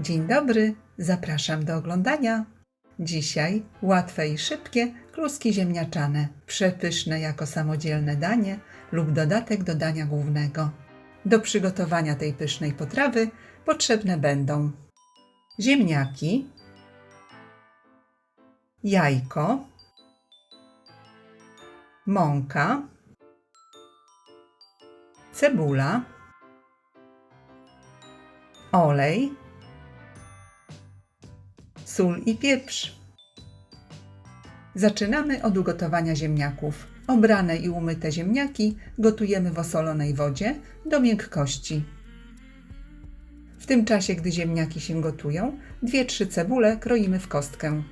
Dzień dobry, zapraszam do oglądania. Dzisiaj łatwe i szybkie kluski ziemniaczane, przepyszne jako samodzielne danie lub dodatek do dania głównego. Do przygotowania tej pysznej potrawy potrzebne będą ziemniaki, jajko, mąka, cebula, olej, sól i pieprz. Zaczynamy od ugotowania ziemniaków. Obrane i umyte ziemniaki gotujemy w osolonej wodzie do miękkości. W tym czasie, gdy ziemniaki się gotują, 2-3 cebule kroimy w kostkę.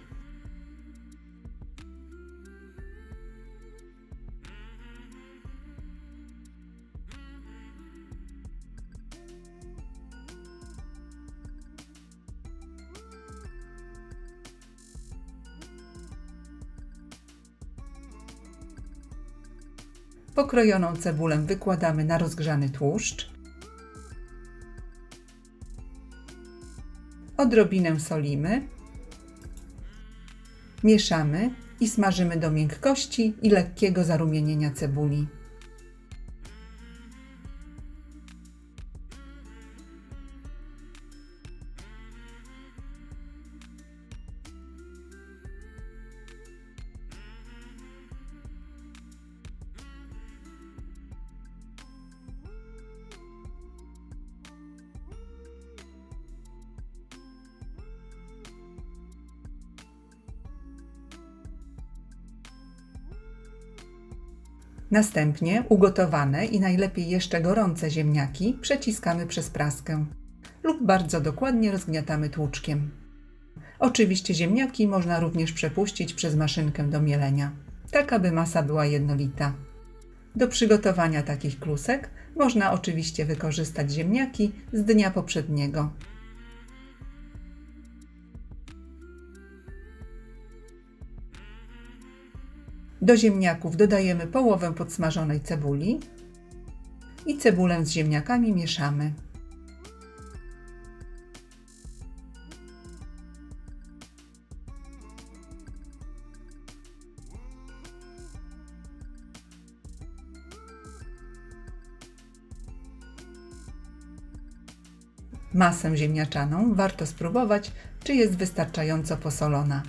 Pokrojoną cebulę wykładamy na rozgrzany tłuszcz. Odrobinę solimy. Mieszamy i smażymy do miękkości i lekkiego zarumienienia cebuli. Następnie ugotowane i najlepiej jeszcze gorące ziemniaki przeciskamy przez praskę lub bardzo dokładnie rozgniatamy tłuczkiem. Oczywiście ziemniaki można również przepuścić przez maszynkę do mielenia, tak aby masa była jednolita. Do przygotowania takich klusek można oczywiście wykorzystać ziemniaki z dnia poprzedniego. Do ziemniaków dodajemy połowę podsmażonej cebuli i cebulę z ziemniakami mieszamy. Masę ziemniaczaną warto spróbować, czy jest wystarczająco posolona.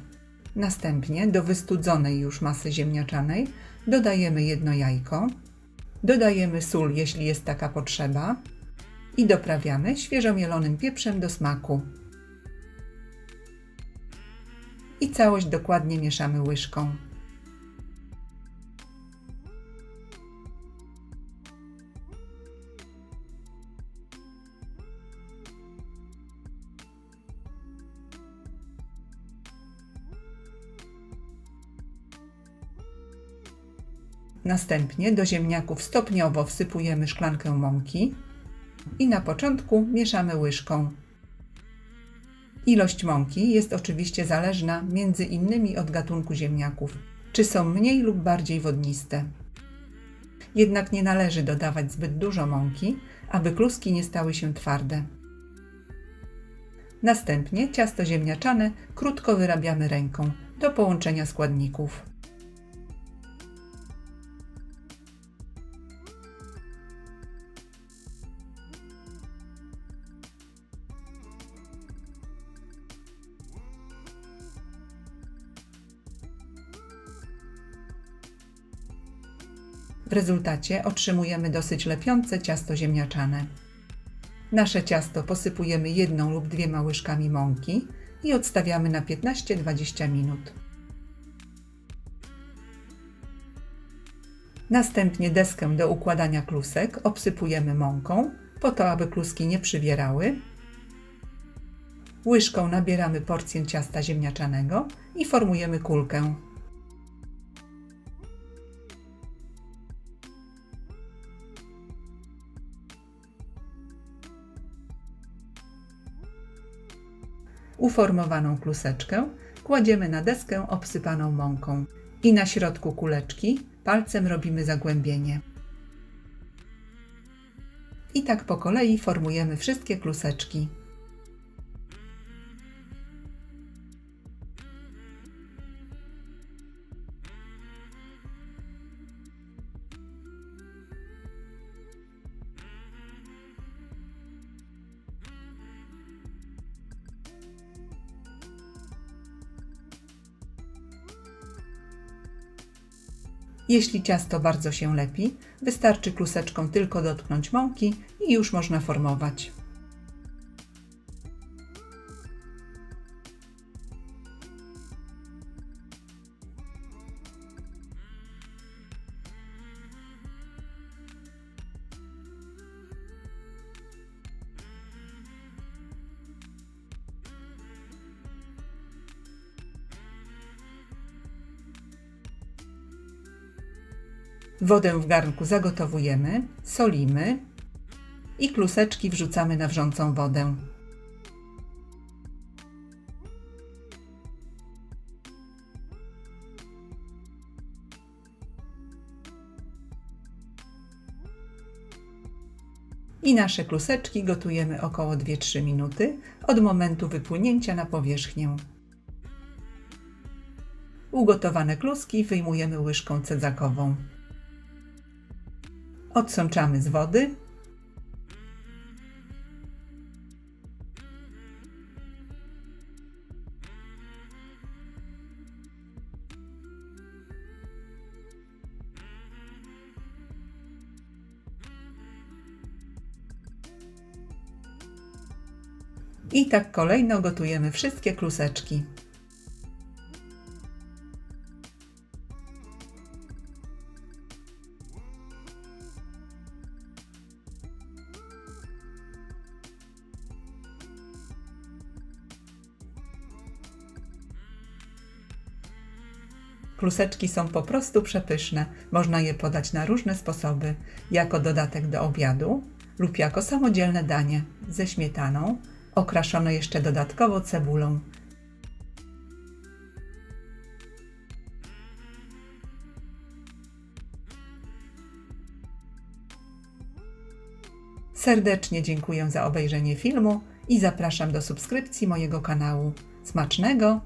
Następnie do wystudzonej już masy ziemniaczanej dodajemy jedno jajko, dodajemy sól, jeśli jest taka potrzeba i doprawiamy świeżo mielonym pieprzem do smaku. I całość dokładnie mieszamy łyżką. Następnie do ziemniaków stopniowo wsypujemy szklankę mąki i na początku mieszamy łyżką. Ilość mąki jest oczywiście zależna między innymi od gatunku ziemniaków, czy są mniej lub bardziej wodniste. Jednak nie należy dodawać zbyt dużo mąki, aby kluski nie stały się twarde. Następnie ciasto ziemniaczane krótko wyrabiamy ręką do połączenia składników. W rezultacie otrzymujemy dosyć lepiące ciasto ziemniaczane. Nasze ciasto posypujemy jedną lub dwiema łyżkami mąki i odstawiamy na 15-20 minut. Następnie deskę do układania klusek obsypujemy mąką, po to aby kluski nie przywierały. Łyżką nabieramy porcję ciasta ziemniaczanego i formujemy kulkę. Uformowaną kluseczkę kładziemy na deskę obsypaną mąką i na środku kuleczki palcem robimy zagłębienie. I tak po kolei formujemy wszystkie kluseczki. Jeśli ciasto bardzo się lepi, wystarczy kluseczką tylko dotknąć mąki i już można formować. Wodę w garnku zagotowujemy, solimy i kluseczki wrzucamy na wrzącą wodę. I nasze kluseczki gotujemy około 2-3 minuty od momentu wypłynięcia na powierzchnię. Ugotowane kluski wyjmujemy łyżką cedzakową. Odsączamy z wody. I tak kolejno gotujemy wszystkie kluseczki. Kluseczki są po prostu przepyszne. Można je podać na różne sposoby, jako dodatek do obiadu lub jako samodzielne danie ze śmietaną, okraszone jeszcze dodatkowo cebulą. Serdecznie dziękuję za obejrzenie filmu i zapraszam do subskrypcji mojego kanału. Smacznego!